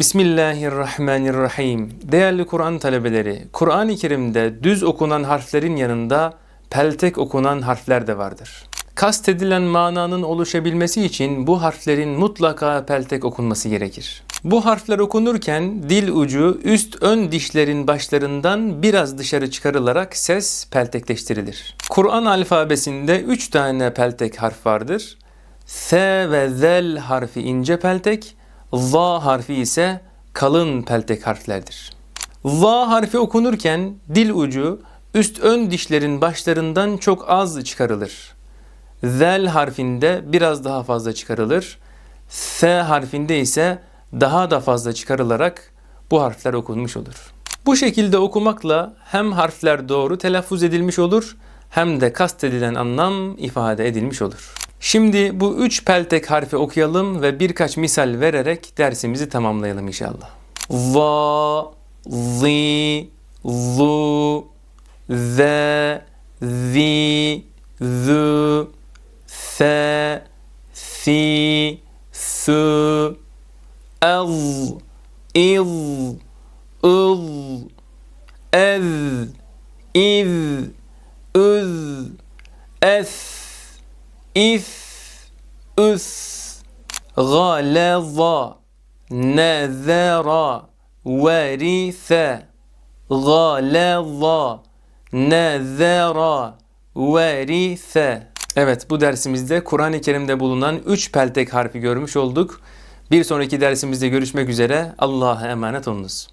Bismillahirrahmanirrahim. Değerli Kur'an talebeleri, Kur'an-ı Kerim'de düz okunan harflerin yanında peltek okunan harfler de vardır. Kastedilen mananın oluşabilmesi için bu harflerin mutlaka peltek okunması gerekir. Bu harfler okunurken dil ucu üst ön dişlerin başlarından biraz dışarı çıkarılarak ses peltekleştirilir. Kur'an alfabesinde 3 tane peltek harf vardır. S ve zel harfi ince peltek, Z harfi ise kalın peltek harflerdir. Z harfi okunurken dil ucu üst ön dişlerin başlarından çok az çıkarılır. Zel harfinde biraz daha fazla çıkarılır. S harfinde ise daha da fazla çıkarılarak bu harfler okunmuş olur. Bu şekilde okumakla hem harfler doğru telaffuz edilmiş olur hem de kastedilen anlam ifade edilmiş olur. Şimdi bu üç peltek harfi okuyalım ve birkaç misal vererek dersimizi tamamlayalım inşallah. Va, zi, zu, ze, zi, zü, se, si, sü, ez, iz, ız, ez, iz, üz, es, if, üs, galeza, nezera, verise, galeza, nezera, verise. Evet bu dersimizde Kur'an-ı Kerim'de bulunan 3 peltek harfi görmüş olduk. Bir sonraki dersimizde görüşmek üzere. Allah'a emanet olunuz.